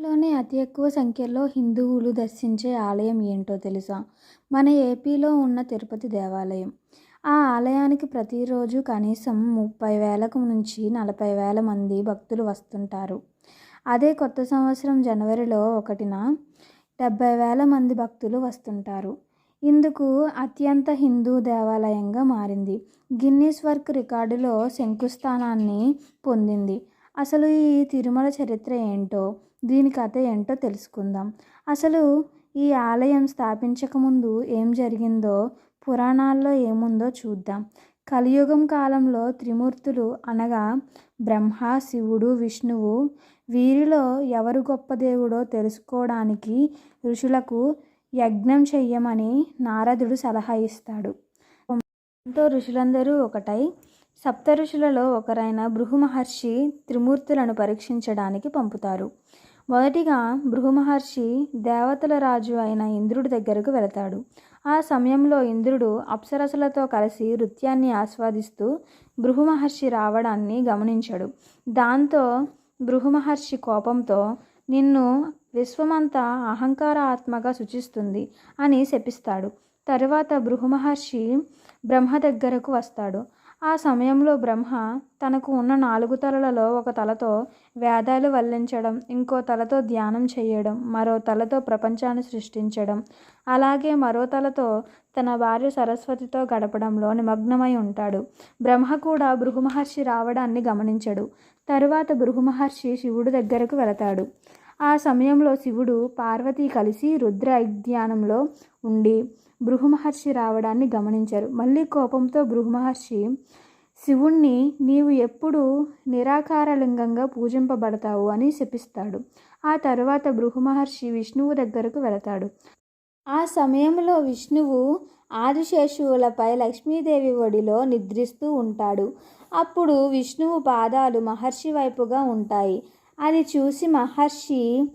లోనే అతి ఎక్కువ సంఖ్యలో హిందువులు దర్శించే ఆలయం ఏంటో తెలుసా? మన ఏపీలో ఉన్న తిరుపతి దేవాలయం. ఆ ఆలయానికి ప్రతిరోజు కనీసం ముప్పై వేలకు నుంచి నలభై వేల మంది భక్తులు వస్తుంటారు. అదే కొత్త సంవత్సరం జనవరిలో ఒకటిన డెబ్బై వేల మంది భక్తులు వస్తుంటారు. ఇందుకు అత్యంత హిందూ దేవాలయంగా మారింది. గిన్నీస్ వర్క్ రికార్డులో శంకుస్థానాన్ని పొందింది. అసలు ఈ తిరుమల చరిత్ర ఏంటో దీని కథ ఏంటో తెలుసుకుందాం. అసలు ఈ ఆలయం స్థాపించకముందు ఏం జరిగిందో పురాణాల్లో ఏముందో చూద్దాం. కలియుగం కాలంలో త్రిమూర్తులు అనగా బ్రహ్మ శివుడు విష్ణువు వీరిలో ఎవరు గొప్ప దేవుడో తెలుసుకోవడానికి ఋషులకు యజ్ఞం చెయ్యమని నారదుడు సలహా ఇస్తాడు. ఎంతో ఋషులందరూ ఒకటై సప్త ఋషులలో ఒకరైన భృగు మహర్షి త్రిమూర్తులను పరీక్షించడానికి పంపుతారు. మొదటిగా భృగుమహర్షి దేవతల రాజు అయిన ఇంద్రుడి దగ్గరకు వెళతాడు. ఆ సమయంలో ఇంద్రుడు అప్సరసలతో కలిసి నృత్యాన్ని ఆస్వాదిస్తూ భృగుమహర్షి రావడాన్ని గమనించాడు. దాంతో భృగుమహర్షి కోపంతో నిన్ను విశ్వమంతా అహంకార ఆత్మగా సూచిస్తుంది అని శపిస్తాడు. తరువాత భృగుమహర్షి బ్రహ్మ దగ్గరకు వస్తాడు. ఆ సమయంలో బ్రహ్మ తనకు ఉన్న నాలుగు తలలలో ఒక తలతో వేదాలు వల్లించడం ఇంకో తలతో ధ్యానం చేయడం మరో తలతో ప్రపంచాన్ని సృష్టించడం అలాగే మరో తలతో తన భార్య సరస్వతితో గడపడంలో నిమగ్నమై ఉంటాడు. బ్రహ్మ కూడా భృగుమహర్షి రావడాన్ని గమనించడు. తరువాత భృగు మహర్షి శివుడు దగ్గరకు వెళతాడు. ఆ సమయంలో శివుడు పార్వతి కలిసి రుద్ర ధ్యానంలో ఉండి భృగుమహర్షి రావడాన్ని గమనించారు. మళ్ళీ కోపంతో భృగుమహర్షి శివుణ్ణి నీవు ఎప్పుడు నిరాకారలింగంగా పూజింపబడతావు అని శపిస్తాడు. ఆ తరువాత బృహమహర్షి విష్ణువు దగ్గరకు వెళతాడు. ఆ సమయంలో విష్ణువు ఆదిశేషువులపై లక్ష్మీదేవి ఒడిలో నిద్రిస్తూ ఉంటాడు. అప్పుడు విష్ణువు పాదాలు మహర్షి వైపుగా ఉంటాయి. అది చూసి మహర్షి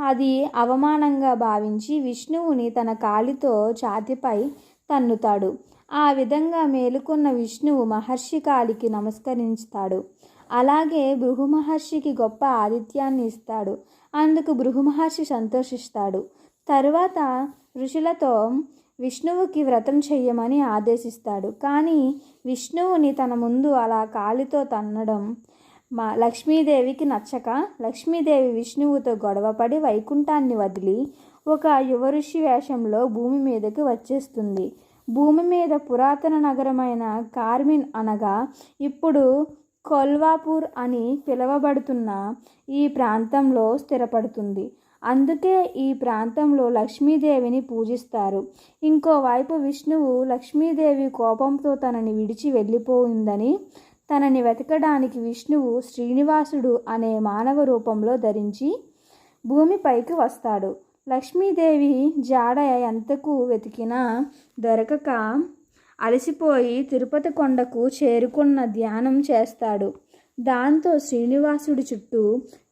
అది అవమానంగా భావించి విష్ణువుని తన కాలితో ఛాతిపై తన్నుతాడు. ఆ విధంగా మేలుకున్న విష్ణువు మహర్షి కాలికి నమస్కరించుతాడు. అలాగే భృగు మహర్షికి గొప్ప ఆతిథ్యాన్ని ఇస్తాడు. అందుకు భృగు మహర్షి సంతోషిస్తాడు. తరువాత ఋషులతో విష్ణువుకి వ్రతం చెయ్యమని ఆదేశిస్తాడు. కానీ విష్ణువుని తన ముందు అలా కాలితో తన్నడం మా లక్ష్మీదేవికి నచ్చక లక్ష్మీదేవి విష్ణువుతో గొడవపడి వైకుంఠాన్ని వదిలి ఒక యువ ఋషి వేషంలో భూమి మీదకి వచ్చేస్తుంది. భూమి మీద పురాతన నగరమైన కార్మిన్ అనగా ఇప్పుడు కొల్వాపూర్ అని పిలువబడుతున్న ఈ ప్రాంతంలో స్థిరపడుతుంది. అందుకే ఈ ప్రాంతంలో లక్ష్మీదేవిని పూజిస్తారు. ఇంకోవైపు విష్ణువు లక్ష్మీదేవి కోపంతో తనని విడిచి వెళ్ళిపోయిందని తనని వెతకడానికి విష్ణువు శ్రీనివాసుడు అనే మానవ రూపంలో ధరించి భూమిపైకి వస్తాడు. లక్ష్మీదేవి జాడ ఎంతకు వెతికినా దొరకక అలసిపోయి తిరుపతి కొండకు చేరుకున్న ధ్యానం చేస్తాడు. దాంతో శ్రీనివాసుడి చుట్టూ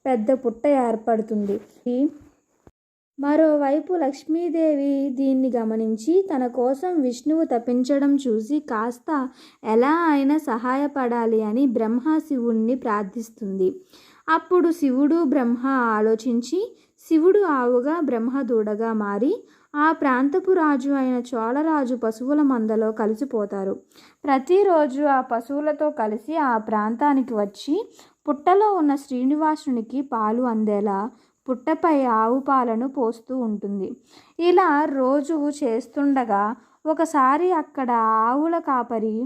పెద్ద పుట్ట ఏర్పడుతుంది. మరోవైపు లక్ష్మీదేవి దీన్ని గమనించి తన కోసం విష్ణువు తప్పించడం చూసి కాస్త ఎలా అయినా సహాయపడాలి అని బ్రహ్మ శివుణ్ణి ప్రార్థిస్తుంది. అప్పుడు శివుడు బ్రహ్మ ఆలోచించి శివుడు ఆవుగా బ్రహ్మ దూడగా మారి ఆ ప్రాంతపు రాజు అయిన చోళరాజు పశువుల మందలో కలిసిపోతారు. ప్రతిరోజు ఆ పశువులతో కలిసి ఆ ప్రాంతానికి వచ్చి పుట్టలో ఉన్న శ్రీనివాసునికి పాలు అందేలా పుట్టపై ఆవు పాలను పోస్తూ ఉంటుంది. ఇలా రోజు చేస్తుండగా ఒకసారి అక్కడ ఆవుల కాపరి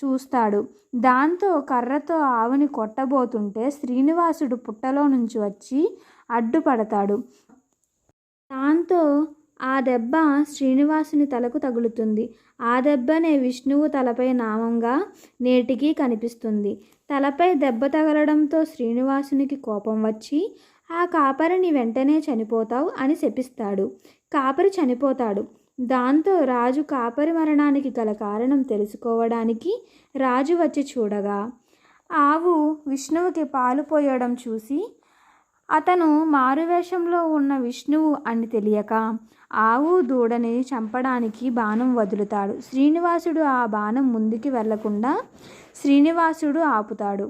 చూస్తాడు. దాంతో కర్రతో ఆవుని కొట్టబోతుంటే శ్రీనివాసుడు పుట్టలో నుంచి వచ్చి అడ్డుపడతాడు. దాంతో ఆ దెబ్బ శ్రీనివాసుని తలకు తగులుతుంది. ఆ దెబ్బనే విష్ణువు తలపై నామంగా నేటికి కనిపిస్తుంది. తలపై దెబ్బ తగలడంతో శ్రీనివాసునికి కోపం వచ్చి ఆ కాపరిని వెంటనే చనిపోతావు అని శపిస్తాడు. కాపరి చనిపోతాడు. దాంతో రాజు కాపరి మరణానికి గల కారణం తెలుసుకోవడానికి రాజు వచ్చి చూడగా ఆవు విష్ణువుకి పాలు పోయడం చూసి అతను మారువేషంలో ఉన్న విష్ణువు అని తెలియక ఆవు దూడని చంపడానికి బాణం వదులుతాడు. శ్రీనివాసుడు ఆ బాణం ముందుకి వెళ్ళకుండా శ్రీనివాసుడు ఆపుతాడు.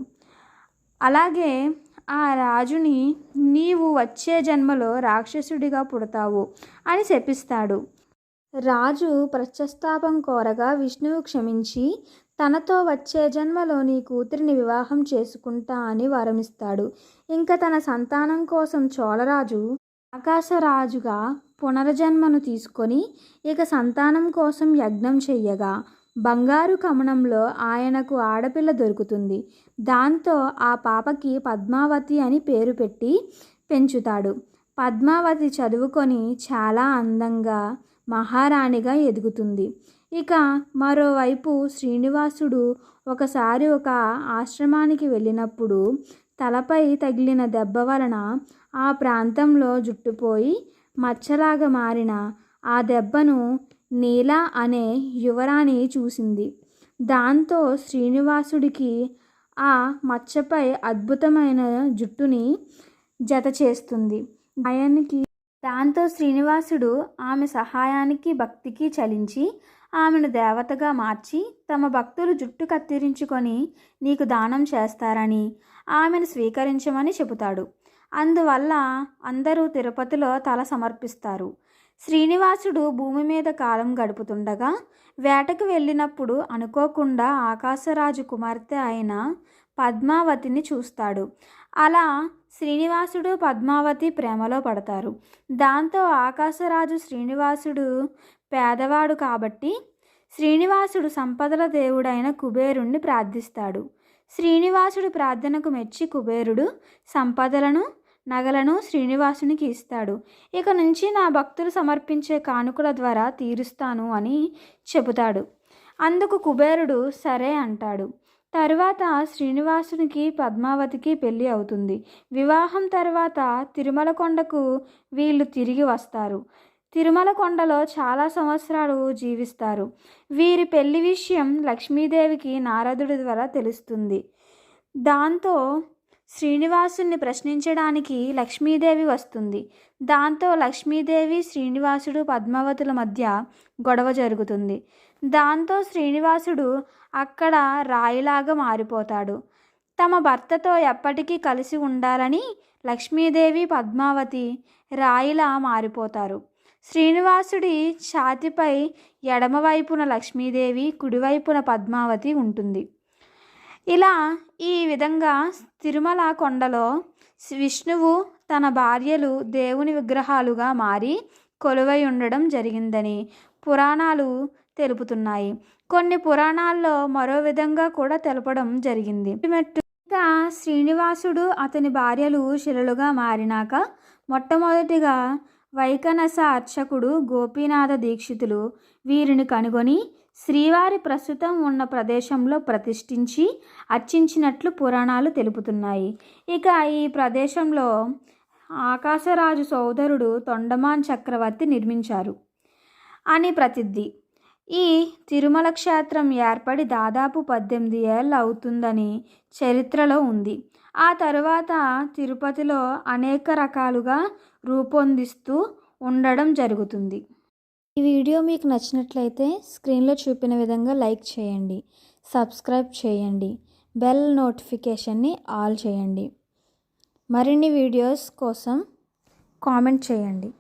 అలాగే ఆ రాజుని నీవు వచ్చే జన్మలో రాక్షసుడిగా పుడతావు అని శపిస్తాడు. రాజు ప్రత్యస్తాపం కోరగా విష్ణువు క్షమించి తనతో వచ్చే జన్మలో నీ కూతురిని వివాహం చేసుకుంటా అని వరమిస్తాడు. ఇంకా తన సంతానం కోసం చోళరాజు ఆకాశరాజుగా పునర్జన్మను తీసుకొని ఇక సంతానం కోసం యజ్ఞం చెయ్యగా. బంగారు కమనంలో ఆయనకు ఆడపిల్ల దొరుకుతుంది. దాంతో ఆ పాపకి పద్మావతి అని పేరు పెట్టి పెంచుతాడు. పద్మావతి చదువుకొని చాలా అందంగా మహారాణిగా ఎదుగుతుంది. ఇక మరోవైపు శ్రీనివాసుడు ఒకసారి ఒక ఆశ్రమానికి వెళ్ళినప్పుడు తలపై తగిలిన దెబ్బ వలన ఆ ప్రాంతంలో జుట్టుపోయి మచ్చలాగా మారిన ఆ దెబ్బను నీల అనే యువరాణి చూసింది. దాంతో శ్రీనివాసుడికి ఆ మచ్చపై అద్భుతమైన జుట్టుని జత చేస్తుంది. ఆయనకి దాంతో శ్రీనివాసుడు ఆమె సహాయానికి భక్తికి చలించి ఆమెను దేవతగా మార్చి తమ భక్తులు జుట్టు కత్తిరించుకొని నీకు దానం చేస్తారని ఆమెను స్వీకరించమని చెబుతాడు. అందువల్ల అందరూ తిరుపతిలో తల సమర్పిస్తారు. శ్రీనివాసుడు భూమి మీద కాలం గడుపుతుండగా వేటకు వెళ్ళినప్పుడు అనుకోకుండా ఆకాశరాజు కుమార్తె అయిన పద్మావతిని చూస్తాడు. అలా శ్రీనివాసుడు పద్మావతి ప్రేమలో పడతారు. దాంతో ఆకాశరాజు శ్రీనివాసుడు పేదవాడు కాబట్టి శ్రీనివాసుడు సంపదల దేవుడైన కుబేరుణ్ణి ప్రార్థిస్తాడు. శ్రీనివాసుడు ప్రార్థనకు మెచ్చి కుబేరుడు సంపదలను నగలను శ్రీనివాసునికి ఇస్తాడు. ఇక నుంచి నా భక్తులు సమర్పించే కానుకల ద్వారా తీరుస్తాను అని చెబుతాడు. అందుకు కుబేరుడు సరే అంటాడు. తరువాత శ్రీనివాసునికి పద్మావతికి పెళ్ళి అవుతుంది. వివాహం తర్వాత తిరుమల కొండకు వీళ్ళు తిరిగి వస్తారు. తిరుమల కొండలో చాలా సంవత్సరాలు జీవిస్తారు. వీరి పెళ్ళి విషయం లక్ష్మీదేవికి నారదుడి ద్వారా తెలుస్తుంది. దాంతో శ్రీనివాసుని ప్రశ్నించడానికి లక్ష్మీదేవి వస్తుంది. దాంతో లక్ష్మీదేవి శ్రీనివాసుడు పద్మావతుల మధ్య గొడవ జరుగుతుంది. దాంతో శ్రీనివాసుడు అక్కడ రాయిలాగా మారిపోతాడు. తమ భర్తతో ఎప్పటికీ కలిసి ఉండాలని లక్ష్మీదేవి పద్మావతి రాయిలా మారిపోతారు. శ్రీనివాసుడి ఛాతిపై ఎడమవైపున లక్ష్మీదేవి కుడివైపున పద్మావతి ఉంటుంది. ఇలా ఈ విధంగా తిరుమల కొండలో విష్ణువు తన భార్యలు దేవుని విగ్రహాలుగా మారి కొలువై ఉండడం జరిగిందని పురాణాలు తెలుపుతున్నాయి. కొన్ని పురాణాల్లో మరో విధంగా కూడా తెలపడం జరిగింది. ఇంకా శ్రీనివాసుడు అతని భార్యలు శిలలుగా మారినాక మొట్టమొదటిగా వైకనస అర్చకుడు గోపీనాథ దీక్షితులు వీరిని కనుగొని శ్రీవారి ప్రస్తుతం ఉన్న ప్రదేశంలో ప్రతిష్ఠించి అర్చించినట్లు పురాణాలు తెలుపుతున్నాయి. ఇక ఈ ప్రదేశంలో ఆకాశరాజు సోదరుడు తొండమాన్ చక్రవర్తి నిర్మించారు అని ప్రసిద్ధి. ఈ తిరుమల క్షేత్రం ఏర్పడి దాదాపు పద్దెనిమిది ఏళ్ళు అవుతుందని చరిత్రలో ఉంది. ఆ తరువాత తిరుపతిలో అనేక రకాలుగా రూపొందిస్తూ ఉండడం జరుగుతుంది. ఈ వీడియో మీకు నచ్చినట్లయితే స్క్రీన్లో చూపిన విధంగా లైక్ చేయండి సబ్స్క్రైబ్ చేయండి బెల్ నోటిఫికేషన్ని ఆల్ చేయండి. మరిన్ని వీడియోస్ కోసం కామెంట్ చేయండి.